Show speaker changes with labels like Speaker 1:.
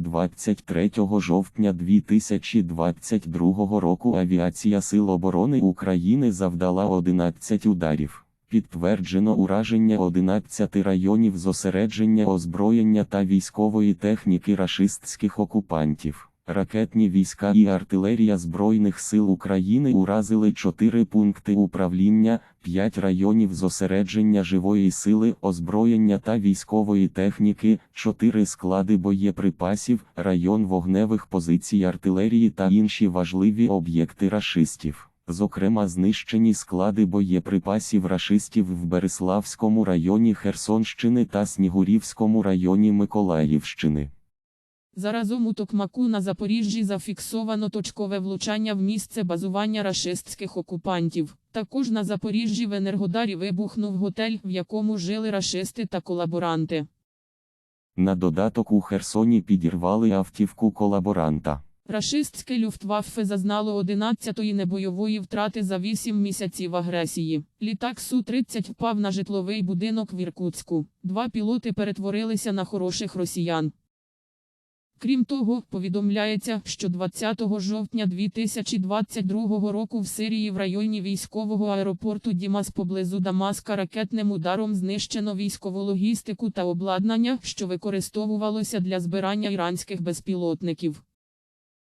Speaker 1: 23 жовтня 2022 року Авіація Сил оборони України завдала 11 ударів. Підтверджено ураження 11 районів зосередження озброєння та військової техніки рашистських окупантів. Ракетні війська і артилерія Збройних сил України уразили 4 пункти управління, 5 районів зосередження живої сили, озброєння та військової техніки, 4 склади боєприпасів, район вогневих позицій артилерії та інші важливі об'єкти рашистів. Зокрема, знищені склади боєприпасів рашистів в Береславському районі Херсонщини та Снігурівському районі Миколаївщини.
Speaker 2: Заразом у Токмаку на Запоріжжі зафіксовано точкове влучання в місце базування рашистських окупантів. Також на Запоріжжі в Енергодарі вибухнув готель, в якому жили рашисти та колаборанти.
Speaker 1: На додаток у Херсоні підірвали автівку колаборанта.
Speaker 2: Рашистське люфтваффе зазнало 11-ї небойової втрати за 8 місяців агресії. Літак Су-30 впав на житловий будинок в Іркутську. Два пілоти перетворилися на хороших росіян. Крім того, повідомляється, що 20 жовтня 2022 року в Сирії в районі військового аеропорту Дімас поблизу Дамаска ракетним ударом знищено військову логістику та обладнання, що використовувалося для збирання іранських безпілотників.